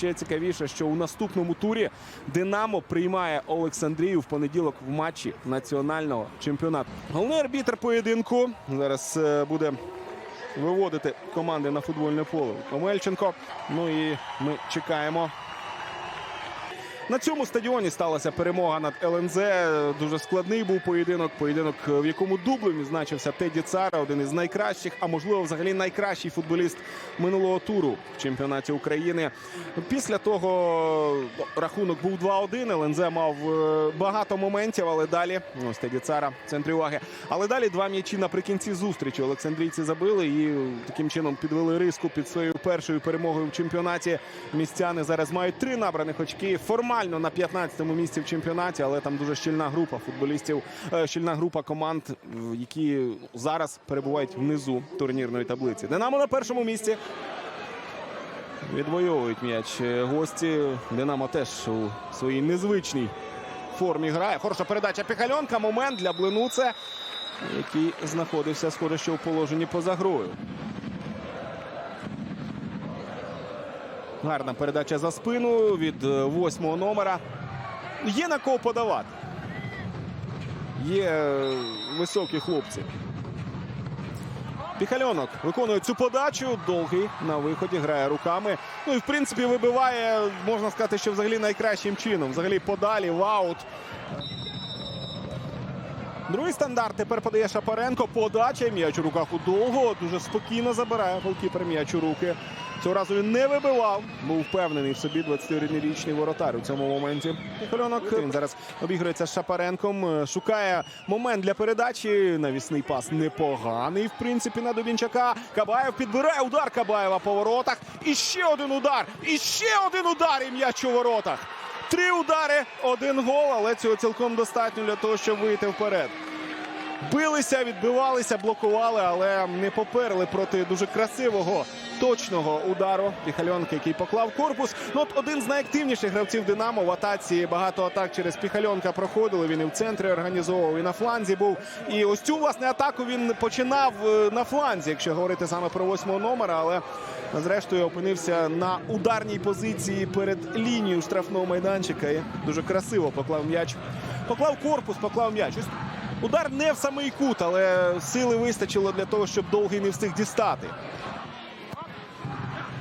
ще цікавіше, що у наступному турі Динамо приймає Олександрію в понеділок в матчі національного чемпіонату. Головний арбітр поєдинку зараз е, буде виводити команди на футбольне поле. Омельченко. Ну і ми чекаємо. На цьому стадіоні сталася перемога над ЛНЗ. Дуже складний був поєдинок. Поєдинок, в якому дублем відзначився Теді Цара, один із найкращих, а можливо, взагалі найкращий футболіст минулого туру в чемпіонаті України. Після того ну, рахунок був 2-1. ЛНЗ мав е, багато моментів, але далі ось Теді Цара в центрі уваги. Але далі два м'ячі наприкінці зустрічі. Олександрійці забили і таким чином підвели риску під своєю першою перемогою в чемпіонаті. Містяни зараз мають три набраних очки. Формально на 15-му місці в чемпіонаті, але там дуже щільна група футболістів, е, щільна група команд, які зараз перебувають внизу турнірної таблиці. Динамо на першому місці. Відвоюють м'яч е, гості. Динамо теж у своїй незвичній формі грає. Хороша передача Піхальонка. Момент для Блинуце, який знаходився схоже, що у положенні поза грою. Гарна передача за спину від е, восьмого номера. Є на кого подавати. Є е, високі хлопці. Піхальонок виконує цю подачу. Довгий на виході грає руками. Ну і в принципі вибиває, можна сказати, що взагалі найкращим чином. Взагалі подалі, в аут. Другий стандарт тепер подає Шапаренко. Подача. М'яч у руках у довго. Дуже спокійно забирає голкіпер м'яч у руки. Цього разу він не вибивав. Був впевнений в собі 21-річний воротар у цьому моменті. Піхальонок він зараз обігрується з Шапаренком. е, Шукає момент для передачі. Навісний пас непоганий, в принципі, на Дубінчака. Кабаєв підбирає удар Кабаєва по воротах. І ще один удар. І ще один удар. І м'яч у воротах. Три удари, один гол, але цього цілком достатньо для того, щоб вийти вперед. Билися, відбивалися, блокували, але не поперли проти дуже красивого, точного удару. Піхальонка, який поклав корпус. Ну, от один з найактивніших гравців Динамо в атаці. Багато атак через Піхальонка проходили. Він і в центрі організовував, і на фланзі був. І ось цю власне атаку він починав е, на фланзі, якщо говорити саме про восьмого номера. Але зрештою опинився на ударній позиції перед лінією штрафного майданчика. І дуже красиво поклав м'яч. Поклав корпус, поклав м'яч. Ось Удар не в самий кут, але сили вистачило для того, щоб довгий не встиг дістати.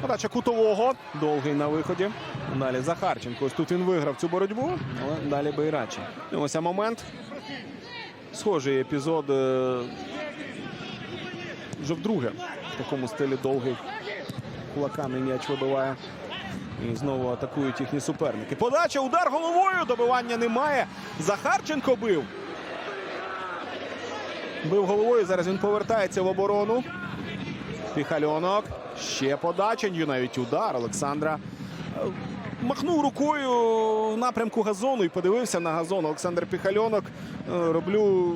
Подача кутового. Довгий на виході. Далі Захарченко. Ось тут він виграв цю боротьбу, але далі Байрачі. Ось момент. Схожий епізод. е, Вже вдруге. В такому стилі довгий. Кулаками м'яч вибиває. І знову атакують їхні суперники. Подача, удар головою. Добивання немає. Захарченко бив. Бив головою. Зараз він повертається в оборону. Піхальонок. Ще подача. Навіть удар Олександра. Е, Махнув рукою в напрямку газону і подивився на газон. Олександр Піхальонок. Е, Роблю.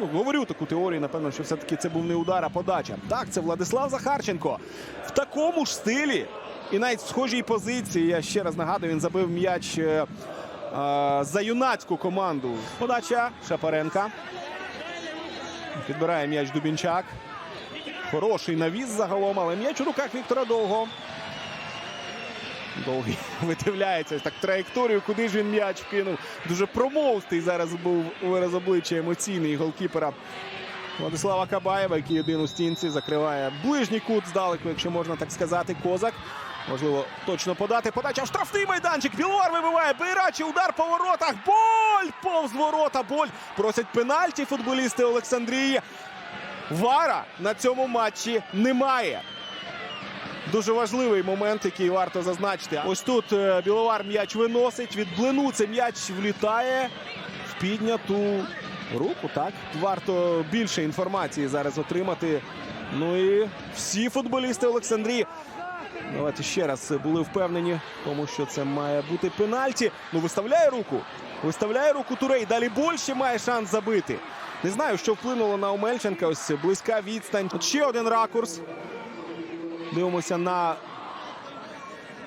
Ну, говорю таку теорію, напевно, що все-таки це був не удар, а подача. Так, це Владислав Захарченко. В такому ж стилі і навіть в схожій позиції. Я ще раз нагадую, він забив м'яч е, е, за юнацьку команду. Подача Шапаренка. Підбирає м'яч Дубінчак. Хороший навіс загалом, але м'яч у руках Віктора Довго. Довгий видивляється так траєкторію, куди ж він м'яч кинув. Дуже промовстий зараз був вираз обличчя емоційний голкіпера Владислава Кабаєва, який один у стінці закриває ближній кут здалеку, якщо можна так сказати. Козак. Можливо, точно подати. Подача в штрафний майданчик. Біловар вибиває. Бейрачі. Удар по воротах. Боль! Повз ворота. Боль. Просять пенальті футболісти Олександрії. Вара на цьому матчі немає. Дуже важливий момент, який варто зазначити. Ось тут е, Біловар м'яч виносить. Від блину це м'яч влітає в підняту руку. Так варто більше інформації зараз отримати. Ну і всі футболісти Олександрії. Давайте ще раз були впевнені тому, що це має бути пенальті. Ну, виставляє руку. Виставляє руку Турей. Далі Больше має шанс забити. Не знаю, що вплинуло на Омельченка. Ось близька відстань. От ще один ракурс. Дивимося на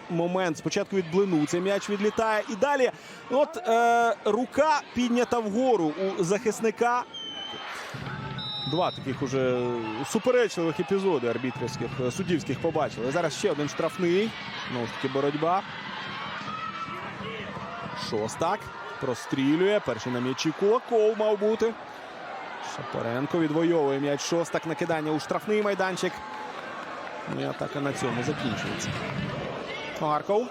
момент. Спочатку від блину цей м'яч відлітає. І далі от е, рука піднята вгору у захисника. Два таких уже суперечливих епізоди арбітрівських, е, суддівських побачили. Зараз ще один штрафний. Ж таки боротьба. Шостак прострілює. Перший на м'ячі Кулаков мав бути. Шапаренко відвоює м'яч. Шостак накидання у штрафний майданчик. Ну і атака на цьому закінчується. Харков.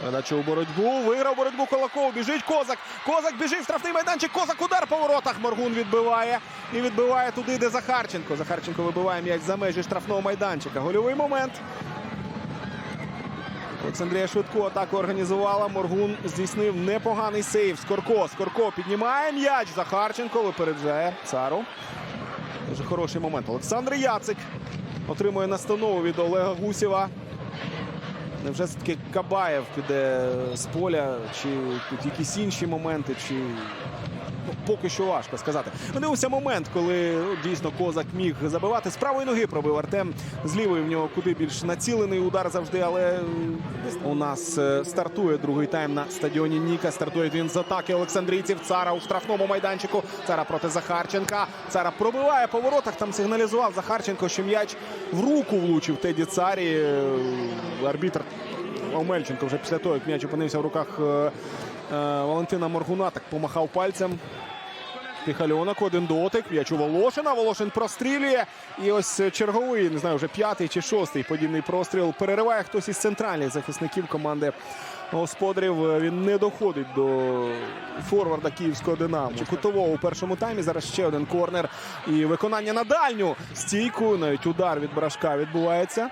Передача у боротьбу. Виграв боротьбу Кулаков. Біжить Козак. Козак біжить штрафний майданчик. Козак удар по воротах. Моргун відбиває. І відбиває туди, де Захарченко. Захарченко вибиває м'яч за межі штрафного майданчика. Гольовий момент. Олександрія швидку атаку організувала. Моргун здійснив непоганий сейв. Скорко. Скорко піднімає м'яч. Захарченко випереджає Цару. Дуже хороший момент. Олександр Яцик отримує настанову від Олега Гусєва. Невже все-таки Кабаєв піде з поля, чи тут якісь інші моменти, чи поки що важко сказати. Видивився момент, коли ну, дійсно козак міг забивати. З правої ноги пробив Артем. З лівої в нього куди більш націлений удар завжди. Але у нас е, стартує другий тайм на стадіоні Ніка. Стартує він з атаки Олександрійців. Цара у штрафному майданчику. Цара проти Захарченка. Цара пробиває по воротах. Там сигналізував Захарченко, що м'яч в руку влучив Теді Царі. Е, Арбітр Омельченко вже після того, як м'яч опинився в руках е, Валентина Моргуна, так помахав пальцем. Піхальонок, один дотик. М'яч у Волошина. Волошин прострілює. І ось черговий, не знаю, вже п'ятий чи шостий подібний простріл. Перериває хтось із центральних захисників команди господарів. Він не доходить до форварда київського Динамо. Кутового у першому таймі. Зараз ще один корнер. І виконання на дальню стійку. Навіть удар від Брашка відбувається.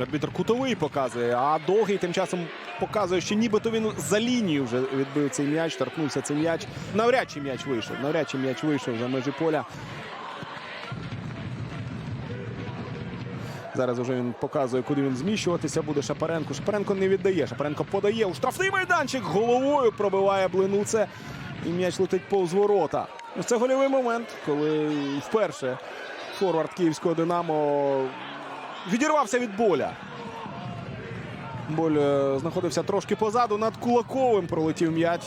Арбітр кутовий показує, а довгий тим часом показує, що нібито він за лінію вже відбив цей м'яч, торкнувся цей м'яч. Навряд чи м'яч вийшов. Навряд чи м'яч вийшов за межі поля. Зараз вже він показує, куди він зміщуватися буде. Шапаренко. Шапаренко не віддає. Шапаренко подає у штрафний майданчик. Головою пробиває блинуце. І м'яч летить повз ворота. Це гольовий момент, коли вперше форвард київського Динамо відірвався від боля. Боль е, знаходився трошки позаду. Над Кулаковим пролетів м'яч.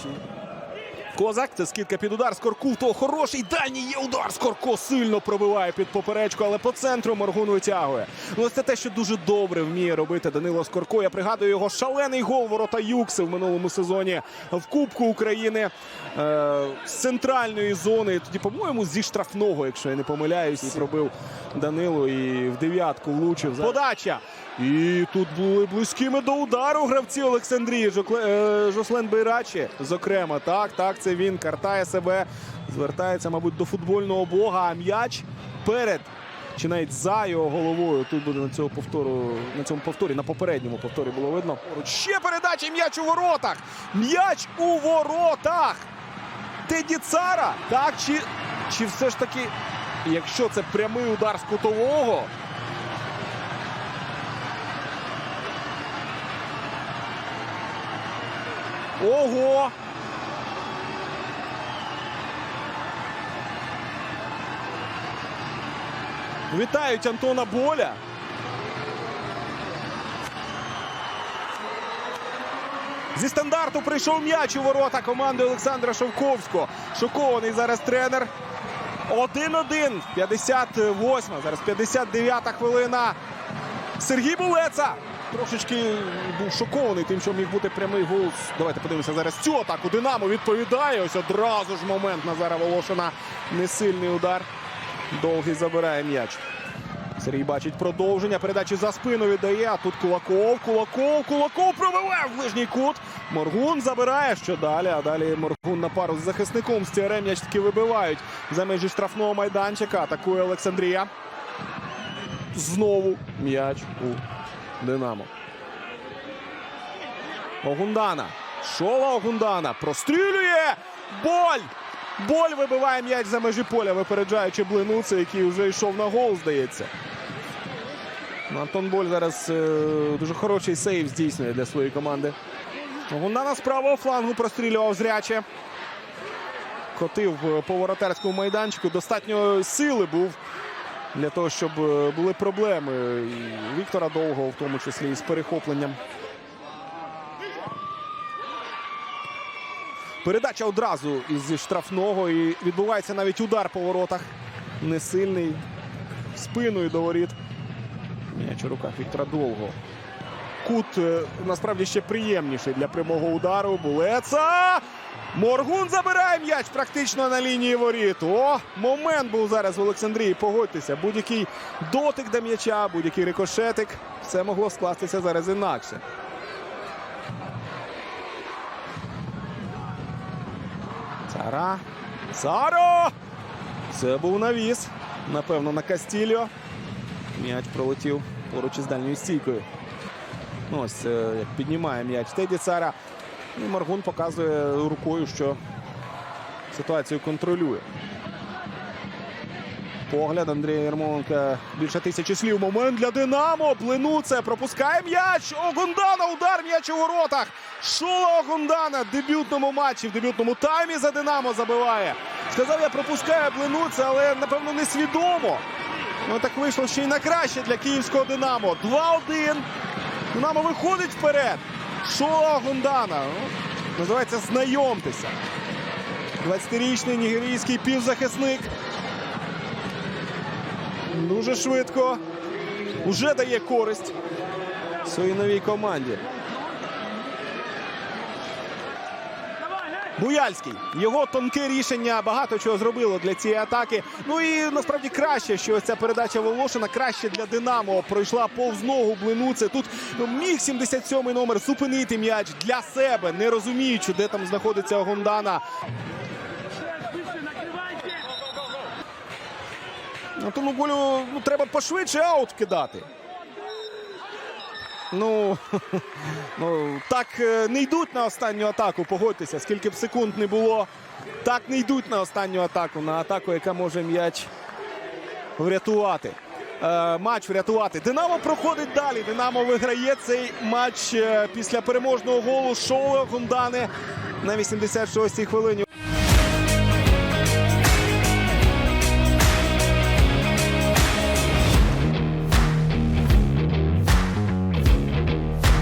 Козак, це скидка під удар. Скорку того хороший. Дальній є удар. Скорко сильно пробиває під поперечку, але по центру Моргун витягує. Ну, ось це те, що дуже добре вміє робити Данило Скорко. Я пригадую його шалений гол ворота Юкси в минулому сезоні в Кубку України е, з центральної зони. Тоді, по-моєму, зі штрафного, якщо я не помиляюсь, і пробив Данило і в дев'ятку влучив. Подача. І тут були близькими до удару гравці Олександрії. Е, Жослен Бейрачі, зокрема, так, так, це він картає себе, звертається, мабуть, до футбольного бога. А м'яч перед чи навіть за його головою. Тут буде на цьому повтору, на цьому повторі, на попередньому повторі було видно. Ще передача, м'яч у воротах. М'яч у воротах. Теді Цара. Так, чи, чи все ж таки, якщо це прямий удар з кутового. Ого! Вітають Антона Боля. Зі стандарту прийшов м'яч у ворота команди Олександра Шовковського. Шокований зараз тренер. 1-1. 58. Зараз 59-та хвилина. Сергій Булеца трошечки був шокований тим, що міг бути прямий гол. Давайте подивимося зараз цю атаку. Динамо відповідає. Ось одразу ж момент Назара Волошина. Несильний удар. Довгий забирає м'яч. Сергій бачить продовження. Передачі за спину віддає. А тут Кулаков. Кулаков. Кулаков пробиває в ближній кут. Моргун забирає. Що далі? А далі Моргун на пару з захисником з м'яч таки вибивають за межі штрафного майданчика. Атакує Олександрія. Знову м'яч у Динамо. Огундана. Шола Огундана. Прострілює. Боль! Боль вибиває м'яч за межі поля, випереджаючи Блинуца, який вже йшов на гол, здається. Ну, Антон Боль зараз е, дуже хороший сейв здійснює для своєї команди. Огундана з правого флангу прострілював зряче. Котив е, по воротарському майданчику. Достатньо сили був для того, щоб е, були проблеми. І Віктора Довгого, в тому числі, з перехопленням. Передача одразу із штрафного і відбувається навіть удар по воротах. Несильний. Спиною до воріт. М'яч у руках Віктора Довго. Кут е, насправді ще приємніший для прямого удару. Булеца. Моргун забирає м'яч практично на лінії воріт. О, момент був зараз в Олександрії. Погодьтеся. Будь-який дотик до м'яча, будь-який рикошетик. Все могло скластися зараз інакше. Цара. Царо! Це був навіс. Напевно, на Кастільо. М'яч пролетів поруч із дальньою стійкою. Ну, ось е, як піднімає м'яч Теді Цара. І Маргун показує рукою, що ситуацію контролює. Погляд Андрія Ярмоленка більше тисячі слів. Момент для Динамо. Блинуце пропускає м'яч. Огундана. Удар м'яч у воротах. Шола Огундана в дебютному матчі, в дебютному таймі за Динамо забиває. Сказав, я пропускаю Блинуце, але напевно несвідомо. Ну так вийшло ще й на краще для київського Динамо. 2-1. Динамо виходить вперед. Шола Гундана. Ну, називається знайомтеся. 20-річний нігерійський півзахисник. Дуже швидко. Уже дає користь своїй новій команді. Буяльський. Його тонке рішення багато чого зробило для цієї атаки. Ну і насправді краще, що ця передача Волошина краще для Динамо. Пройшла повз ногу блинуце. Тут ну, міг 77-й номер зупинити м'яч для себе, не розуміючи, де там знаходиться Гондана. Ну, тому голю ну, треба пошвидше аут кидати. Ну, ну так е, не йдуть на останню атаку. Погодьтеся, скільки б секунд не було. Так не йдуть на останню атаку, на атаку, яка може м'яч врятувати. Е, матч врятувати. Динамо проходить далі. Динамо виграє цей матч е, після переможного голу Шоу Гундани на 86-й хвилині.